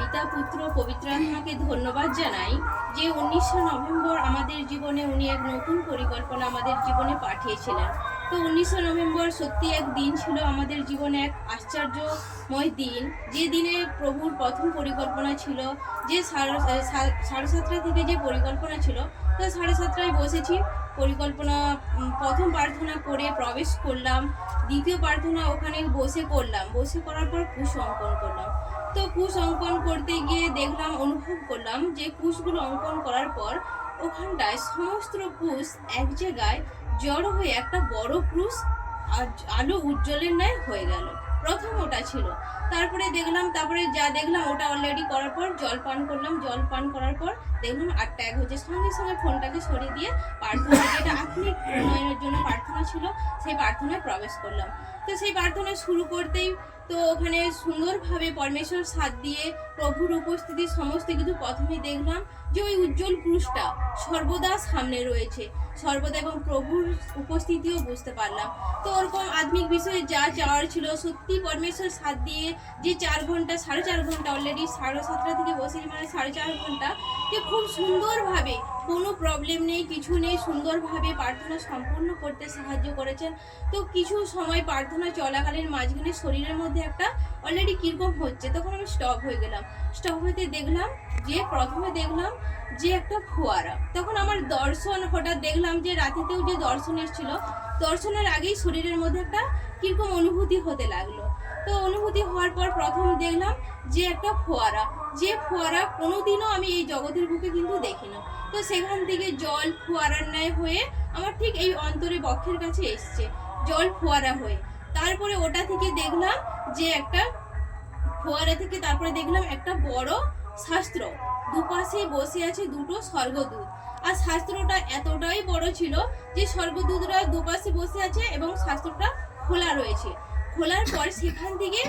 পিতা পুত্র পবিত্র আত্মাকে ধন্যবাদ জানাই যে উনিশে নভেম্বর আমাদের জীবনে উনি এক নতুন পরিকল্পনা আমাদের জীবনে পাঠিয়েছিলেন। তো উনিশে নভেম্বর সত্যি এক দিন ছিল আমাদের জীবনে এক আশ্চর্যময় দিন। যে দিনে প্রভুর প্রথম পরিকল্পনা ছিল, যে সাড়ে সাতটা থেকে যে পরিকল্পনা ছিল, তো সাড়ে সাতটায় বসেছি, পরিকল্পনা প্রথম প্রার্থনা করে প্রবেশ করলাম, দ্বিতীয় প্রার্থনা ওখানে বসে করলাম। বসে করার পর কুশ অঙ্কন করলাম। তো কুশ অঙ্কন করতে গিয়ে দেখলাম, অনুভব করলাম যে কুশগুলো অঙ্কন করার পর ওখানটায় সমস্ত কুশ এক জায়গায় জড়ো হয়ে একটা বড় ক্রুশ আলো উজ্জ্বলের ন্যায় হয়ে গেল। প্রথম ওটা ছিল। তারপরে দেখলাম, তারপরে যা দেখলাম ওটা অলরেডি করার পর জল পান করলাম। জল পান করার পর দেখলাম আটটা এক হচ্ছে। সঙ্গে সঙ্গে ফোনটাকে সরিয়ে দিয়ে প্রার্থনা যেটা আত্মিক উন্নয়নের জন্য প্রার্থনা ছিল। সেই প্রার্থনায় প্রবেশ করলাম। তো সেই প্রার্থনা শুরু করতেই তো ওখানে সুন্দরভাবে পরমেশ্বর সাথ দিয়ে প্রভুর উপস্থিতি, সমস্ত কিছু প্রথমে দেখলাম যে ওই উজ্জ্বল ক্রুশটা সর্বদা সামনে রয়েছে। সর্বদা এবং প্রভুর উপস্থিতিও বুঝতে পারলাম। তো ওরকম আত্মিক বিষয়ে যা চাওয়ার ছিল, সত্যি পরমেশ্বর সাথ দিয়ে যে চার ঘণ্টা, সাড়ে চার ঘণ্টা অলরেডি সাড়ে সাতটা থেকে বসেছি মানে সাড়ে চার ঘণ্টা, যে খুব সুন্দরভাবে কোনো প্রবলেম নেই, কিছু নেই, সুন্দরভাবে প্রার্থনা সম্পূর্ণ করতে সাহায্য করেছেন। তো কিছু সময় প্রার্থনা চলাকালীন মাঝখানে শরীরের মধ্যে একটা অলরেডি কীরকম হচ্ছে, তখন আমি স্টপ হয়ে গেলাম। স্টপ হইতে দেখলাম যে, প্রথমে দেখলাম যে একটা ফোয়ারা। তখন আমার দর্শন, হঠাৎ দেখলাম যে রাতেতেও যে দর্শন এসেছিল, দর্শনের আগেই শরীরের মধ্যে একটা কীরকম অনুভূতি হতে লাগল। তো অনুভূতি হওয়ার পর প্রথম দেখলাম যে একটা ফোয়ারা। যে ফোয়ারা কোনোদিনও আমি এই জগতের বুকে কিন্তু দেখি না তো সেখান থেকে জল ফোয়ারার ন্যায় হয়ে আমার ঠিক এই অন্তরে বক্ষের কাছে এসছে, জল ফোয়ারা হয়ে। তারপরে ওটা থেকে দেখলাম যে একটা ফোয়ারা থেকে তারপরে দেখলাম একটা বড় শাস্ত্র। দুপাশে বসে আছে দুটো স্বর্গদূত। আর শাস্ত্রটা এতটাই বড় ছিল যে স্বর্গদূতরা দুপাশে বসে আছে এবং শাস্ত্রটা খোলা রয়েছে। খোলার পর সেখান থেকে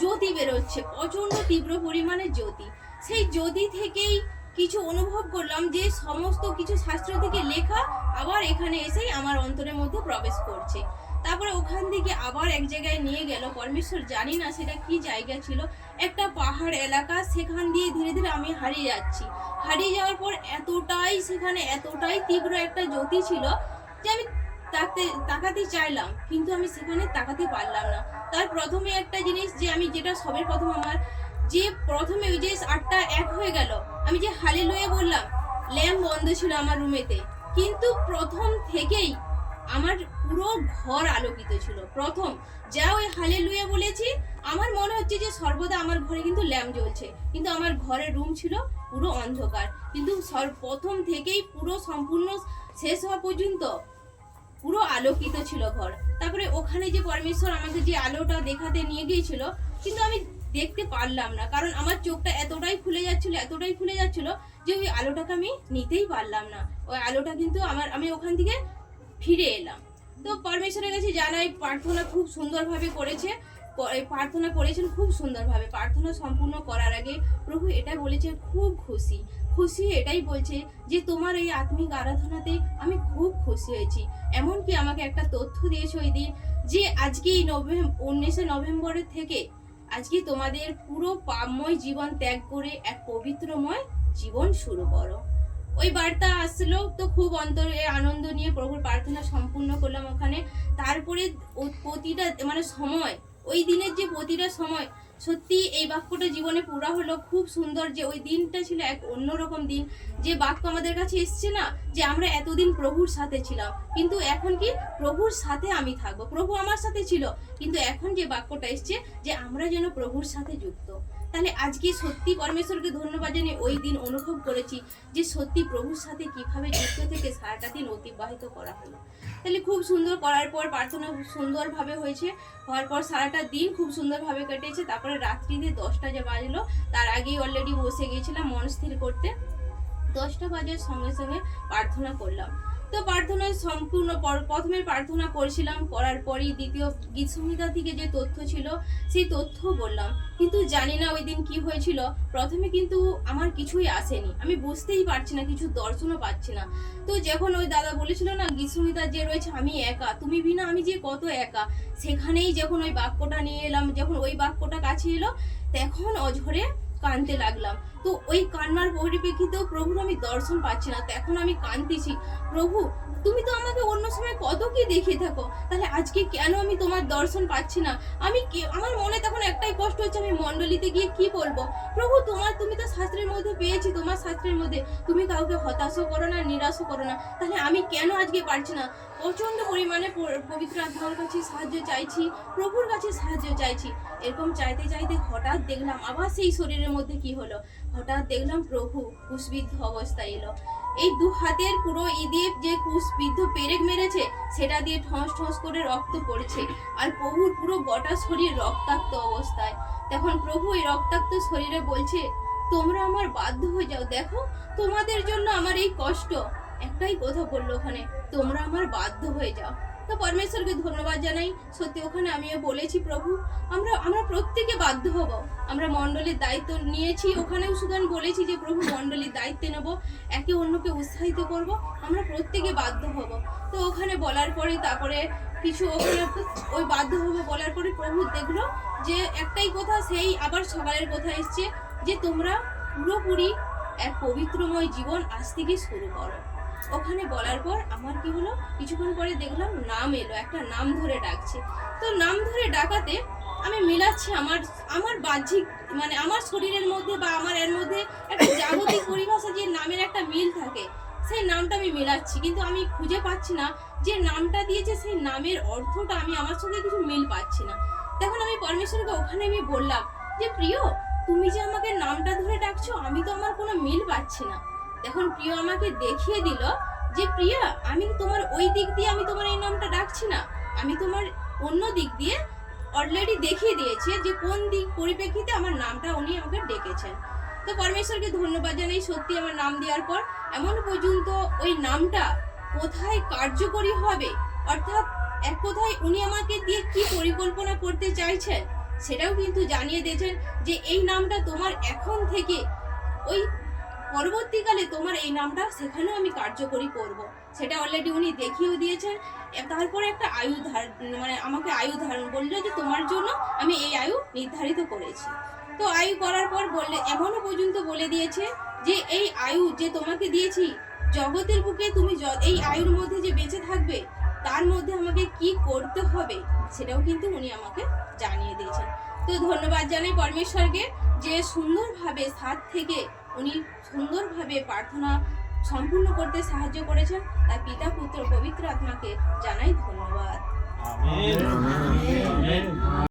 জ্যোতি বেরোচ্ছে প্রচণ্ড তীব্র পরিমাণে জ্যোতি। সেই জ্যোতি থেকেই কিছু অনুভব করলাম যে সমস্ত কিছু শাস্ত্র থেকে লেখা আবার এখানে এসেই আমার অন্তরের মধ্যে প্রবেশ করছে। তারপরে ওখান থেকে আবার এক জায়গায় নিয়ে গেল, পরমেশ্বর জানি না সেটা কি জায়গা ছিল, একটা পাহাড় এলাকা, সেখান দিয়ে ধীরে ধীরে আমি হারিয়ে যাচ্ছি। হারিয়ে যাওয়ার পর এতটাই সেখানে এতটাই তীব্র একটা জ্যোতি ছিল যে আমি তাকাতে তাকাতে চাইলাম, কিন্তু আমি সেখানে তাকাতে পারলাম না। তার প্রথমে একটা জিনিস যে আমি যেটা সবের প্রথম আমার, যে প্রথমে ওই যে আটটা এক হয়ে গেল, আমি যে হালে লয়ে বললাম, ল্যাম্প বন্ধ ছিল আমার রুমেতে। কিন্তু প্রথম থেকেই আমার পুরো ঘর আলোকিত ছিল, প্রথম। যা ওই হালে লুয়ে বলেছি, আমার মনে হচ্ছে যে সর্বদা আমার ঘরে কিন্তু ল্যাম্প জ্বলছে, কিন্তু আমার ঘরের রুম ছিল পুরো অন্ধকার। কিন্তু প্রথম থেকেই পুরো সম্পূর্ণ শেষ হওয়া পর্যন্ত পুরো আলোকিত ছিল ঘর। তারপরে ওখানে যে পরমেশ্বর আমাকে যে আলোটা দেখাতে নিয়ে গিয়েছিল, কিন্তু আমি দেখতে পারলাম না, কারণ আমার চোখটা এতটাই খুলে যাচ্ছিল, এতটাই খুলে যাচ্ছিল যে ওই আলোটাকে আমি নিতেই পারলাম না। ওই আলোটা কিন্তু আমার, আমি ওখান থেকে ফিরে এলাম। তো পরমেশ্বরের কাছে জানাই, প্রার্থনা খুব সুন্দরভাবে করেছে। প্রার্থনা করেছেন খুব সুন্দরভাবে। প্রার্থনা সম্পূর্ণ করার আগে প্রভু এটা বলেছে খুব খুশি। খুশি এটাই বলছে যে তোমার এই আত্মিক আরাধনাতে আমি খুব খুশি হয়েছি। এমনকি আমাকে একটা তথ্য দিয়েছে ওই দিন যে আজকে এই নভেম্বর উনিশে নভেম্বরের থেকে আজকে তোমাদের পুরো পাপময় জীবন ত্যাগ করে এক পবিত্রময় জীবন শুরু করো। ওই বার্তা আসলো তো খুব অন্তরে আনন্দ নিয়ে প্রভুর প্রার্থনা সম্পূর্ণ করলাম ওখানে। তারপরে প্রতিটা মানে সময় ওই দিনের যে প্রতিটা সময়, সত্যি এই বাক্যটা জীবনে পুরা হলো খুব সুন্দর যে ওই দিনটা ছিল এক অন্যরকম দিন। যে বাক্য আমাদের কাছে এসছে না, যে আমরা এতদিন প্রভুর সাথে ছিলাম। কিন্তু এখন কি প্রভুর সাথে আমি থাকব? প্রভু আমার সাথে ছিল। কিন্তু এখন যে বাক্যটা এসছে যে আমরা যেন প্রভুর সাথে যুক্ত। তাহলে আজকে সত্যি পরমেশ্বরকে ধন্যবাদ জানিয়ে ওই দিন অনুভব করেছি যে সত্যি প্রভুর সাথে কীভাবে যুক্ত থেকে সারাটা দিন অতিবাহিত করা হলো। তাহলে খুব সুন্দর করার পর প্রার্থনা সুন্দরভাবে হয়েছে। হওয়ার পর সারাটা দিন খুব সুন্দরভাবে কেটেছে। তারপরে রাত্রিতে দশটা যে বাজলো, তার আগেই অলরেডি বসে গিয়েছিলাম মন স্থির করতে। দশটা বাজার সঙ্গে সঙ্গে প্রার্থনা করলাম। তো প্রার্থনা সম্পূর্ণ পর- প্রথমে প্রার্থনা করেছিলাম, করার পরেই দ্বিতীয় গীত সংহিতা থেকে যে তথ্য ছিল, সেই তথ্য বললাম। কিন্তু জানি না ওই দিন কি হয়েছিল, প্রথমে কিন্তু আমার কিছুই আসেনি। আমি বুঝতেই পারছি না, কিছু দর্শনও পাচ্ছি না। তো যখন ওই দাদা বলেছিল না, গীত সংহিতা যে রয়েছে, আমি একা, তুমি বিনা, আমি যে কত একা। সেখানেই যখন ওই বাক্যটা নিয়ে এলাম, যখন ওই বাক্যটা কাছে এলো, তখন অঝরে কানতে লাগলাম। তো ওই কান্নার পরিপ্রেক্ষিতেও প্রভুর আমি দর্শন পাচ্ছি না, তো এখন আমি কাঁদতেছি। প্রভু, তুমি তো আমাকে অন্য সময় কত কি দেখিয়ে থাকো, তাহলে আজকে কেন আমি তোমার দর্শন পাচ্ছি না? আমি আমার মনে তখন একটাই কষ্ট হচ্ছে, আমি মণ্ডলীতে গিয়ে কি বলব? প্রভু, তোমার, তুমি তো শাস্ত্রের মধ্যে পেয়েছি, তোমার শাস্ত্রের মধ্যে। তুমি কাউকে হতাশও করো না, নিরাশও করো না, তাহলে আমি কেন আজকে পারছি না? প্রচণ্ড পরিমাণে পবিত্র আত্মার কাছে সাহায্য চাইছি, প্রভুর কাছে সাহায্য চাইছি। এরকম চাইতে চাইতে হঠাৎ দেখলাম, আবার সেই শরীরের মধ্যে কি হলো? হঠাৎ দেখলাম প্রভু কুশবিদ্ধ অবস্থায় এলো। এই দু হাতের পুরো ঈদে যে কুশবিদ্ধ পেরেক মেরেছে, সেটা দিয়ে ঠস ঠস করে রক্ত পড়ছে। আর প্রভুর পুরো গোটা শরীর রক্তাক্ত অবস্থায়। তখন প্রভু এই রক্তাক্ত শরীরে বলছে, তোমরা আমার বাধ্য হয়ে যাও। দেখো, তোমাদের জন্য আমার এই কষ্ট। একটাই কথা বলল ওখানে, তোমরা আমার বাধ্য হয়ে যাও। তো পরমেশ্বরকে ধন্যবাদ জানাই। সত্যি, ওখানে আমিও বলেছি, প্রভু, আমরা আমরা প্রত্যেকে বাধ্য হব। আমরা মণ্ডলীর দায়িত্ব নিয়েছি, ওখানেও সুদান বলেছি যে, প্রভু, মণ্ডলীর দায়িত্ব নেব, একে অন্যকে উৎসাহিত করব, আমরা প্রত্যেকে বাধ্য হব। তো ওখানে বলার পরে, তারপরে কিছু ওখানে ওই বাধ্য হব বলার পরে, প্রভু দেখল যে, একটাই কথা, সেই আবার সকালের কথা এসছে যে, তোমরা পুরোপুরি এক পবিত্রময় জীবন আজ থেকে শুরু করো। ওখানে বলার পর আমার কি হলো? কিছুক্ষণ পরে দেখলাম নাম এলো, একটা নাম ধরে ডাকছে। তো নাম ধরে ডাকাতে আমি মিলাচ্ছি আমার আমার বাহ্যিক মানে আমার শরীরের মধ্যে বা আমার এর মধ্যে একটা জাগতিক পরিভাষা যে নামের একটা মিল থাকে, সেই নামটা আমি মিলাচ্ছি। কিন্তু আমি খুঁজে পাচ্ছি না যে নামটা দিয়েছে, সেই নামের অর্থটা আমি আমার সঙ্গে কিছু মিল পাচ্ছি না। তখন আমি পরমেশ্বরকে ওখানে আমি বললাম যে, প্রিয়, তুমি যে আমাকে নামটা ধরে ডাকছো, আমি তো আমার কোনো মিল পাচ্ছি না। তখন প্রিয় আমাকে দেখিয়ে দিল যে, প্রিয়া, আমি তোমার ওই দিক দিয়ে আমি তোমার এই নামটা ডাকছি না। আমি তোমার অন্য দিক দিয়ে অলরেডি দেখিয়ে দিয়েছে যে, কোন দিক পরিপ্রেক্ষিতে আমার নামটা উনি আমাকে ডেকেছেন। তো পরমেশ্বরকে ধন্যবাদ জানাই সত্যি আমার নাম দেওয়ার পর। এমন পর্যন্ত ওই নামটা কোথায় কার্যকরী হবে? অর্থাৎ এক কোথায় উনি আমাকে দিয়ে কি পরিকল্পনা করতে চাইছেন, সেটাও কিন্তু জানিয়ে দিয়েছেন যে, এই নামটা তোমার এখন থেকে ওই পরবর্তীকালে তোমার এই নামটা সেখানেও আমি কার্যকরী করব। সেটা অলরেডি উনি দেখিয়েও দিয়েছেন। তারপরে একটা আয়ু ধার মানে আমাকে আয়ু ধারণ বলল যে তোমার জন্য আমি এই আয়ু নির্ধারিত করেছি। তো আয়ু করার পর বললে এমনও পর্যন্ত বলে দিয়েছে যে এই আয়ু যে তোমাকে দিয়েছি, জগতের বুকে তুমি এই আয়ুর মধ্যে যে বেঁচে থাকবে তার মধ্যে আমাকে কি করতে হবে সেটাও কিন্তু উনি আমাকে জানিয়ে দিয়েছেন। তো ধন্যবাদ জানাই পরমেশ্বরকে যে সুন্দরভাবে সাত থেকে উনি সুন্দরভাবে প্রার্থনা সম্পূর্ণ করতে সাহায্য করেছেন। তার পিতা, পুত্র, পবিত্র আত্মাকে জানাই ধন্যবাদ।